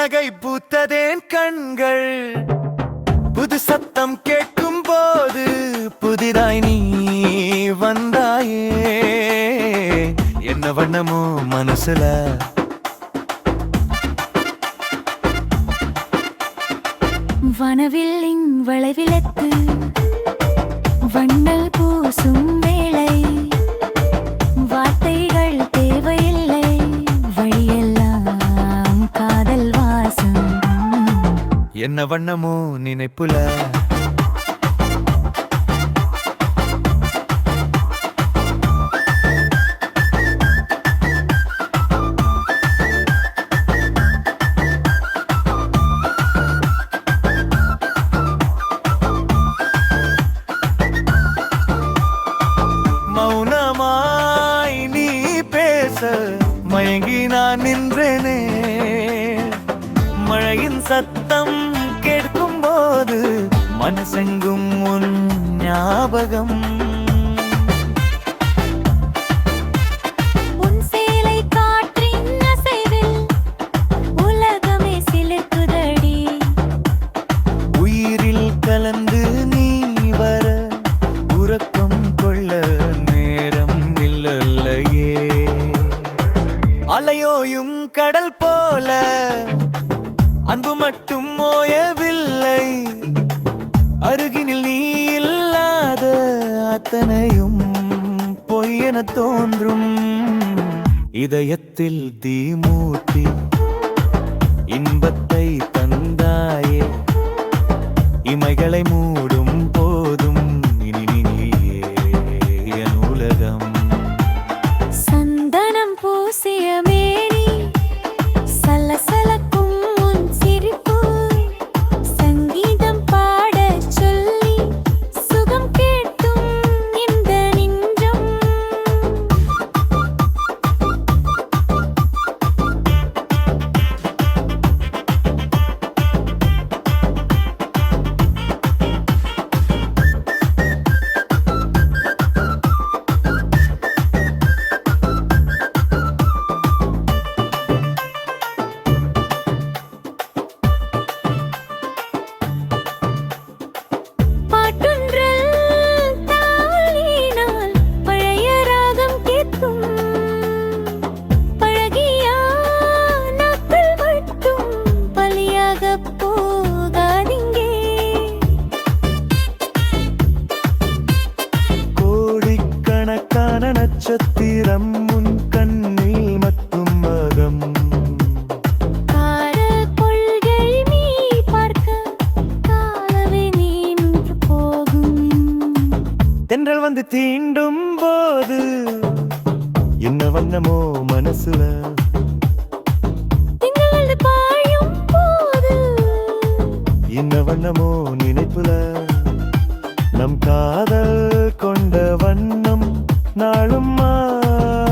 புன்னகை பூத்ததேன் கண்கள். புது சத்தம் கேட்கும் போது புதிதாய் நீ வந்தாயே. என்ன வண்ணமோ மனசுல? வனவில் இங் வளைவிலக்கு. என்ன வண்ணமோ நினைப்புல. மௌனமாய் நீ பேச மயங்கி நான் நின்றேனே. மழையின் சத்தம் போது மனசெங்கும் உன் ஞாபகம். கலந்து நீ வர உறக்கம் கொள்ள நேரம் இல்லையே. அலையோயும் கடல் போல அன்பு மட்டும் மோயவில்லை அருகினில் நீ இல்லாத அத்தனையும் பொய்யென தோன்றும். இதயத்தில் தீமூட்டி கோடிக்கணக்கான நட்சத்திரம் உன் கண்ணில் மட்டும் மகம் தென்றல் வந்து தீண்டும் போது என்ன வண்ணமோ மனசுல. என்ன வண்ணமோ நினைப்புல. நம் காதல் கொண்ட வண்ணம் நாளும் மாறவில்லை